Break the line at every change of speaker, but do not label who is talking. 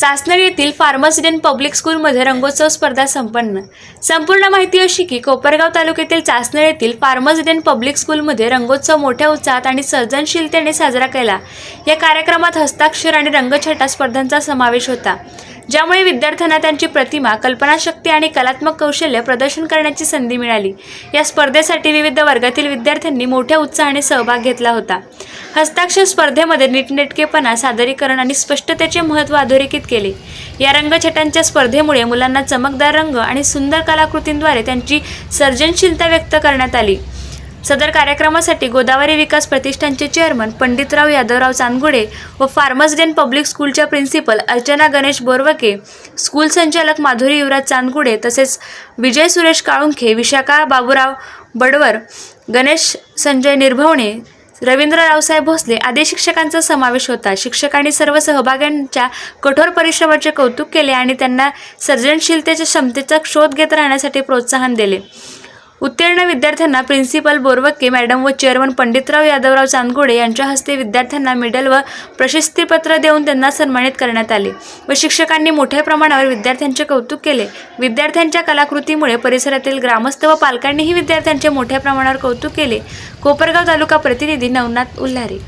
चासनळी येथील फार्मसिडेंट पब्लिक स्कूलमध्ये रंगोत्सव स्पर्धा संपन्न. संपूर्ण माहिती अशी की कोपरगाव तालुक्यातील चासनळी येथील फार्मसिडेंट पब्लिक स्कूलमध्ये रंगोत्सव मोठ्या उत्साहात आणि सर्जनशीलतेने साजरा केला. या कार्यक्रमात हस्ताक्षर आणि रंगछटा स्पर्धांचा समावेश होता. ज्यामुळे विद्यार्थ्यांना त्यांची प्रतिमा कल्पनाशक्ती आणि कलात्मक कौशल्य प्रदर्शन करण्याची संधी मिळाली. या स्पर्धेसाठी विविध वर्गातील विद्यार्थ्यांनी मोठ्या उत्साहाने सहभाग घेतला होता. हस्ताक्षर स्पर्धेमध्ये नीटनेटकेपणा सादरीकरण आणि स्पष्टतेचे महत्त्व अधोरेखित केले. या रंगछटांच्या स्पर्धेमुळे मुलांना चमकदार रंग आणि सुंदर कलाकृतींद्वारे त्यांची सर्जनशीलता व्यक्त करण्यात आली. सदर कार्यक्रमासाठी गोदावरी विकास प्रतिष्ठानचे चेअरमन पंडितराव यादवराव चांदगुडे व फार्मर्स डेन पब्लिक स्कूलच्या प्रिन्सिपल अर्चना गणेश बोरवके स्कूल संचालक माधुरी युवराज चांदगुडे तसेच विजय सुरेश काळुंखे विशाखा बाबूराव बडवर गणेश संजय निर्भवणे रवींद्र रावसाहेब भोसले आदी शिक्षकांचा समावेश होता. शिक्षकांनी सर्व सहभाग्यांच्या कठोर परिश्रमाचे कौतुक केले आणि त्यांना सर्जनशीलतेच्या क्षमतेचा शोध घेत राहण्यासाठी प्रोत्साहन दिले. उत्तीर्ण विद्यार्थ्यांना प्रिन्सिपल बोरवक्के मॅडम व चेअरमन पंडितराव यादवराव चांदगुडे यांच्या हस्ते विद्यार्थ्यांना मेडल व प्रशस्तीपत्र देऊन त्यांना सन्मानित करण्यात आले व शिक्षकांनी मोठ्या प्रमाणावर विद्यार्थ्यांचे कौतुक केले. विद्यार्थ्यांच्या कलाकृतीमुळे परिसरातील ग्रामस्थ व पालकांनीही विद्यार्थ्यांचे मोठ्या प्रमाणावर कौतुक केले. कोपरगाव तालुका प्रतिनिधी नवनाथ उल्हारी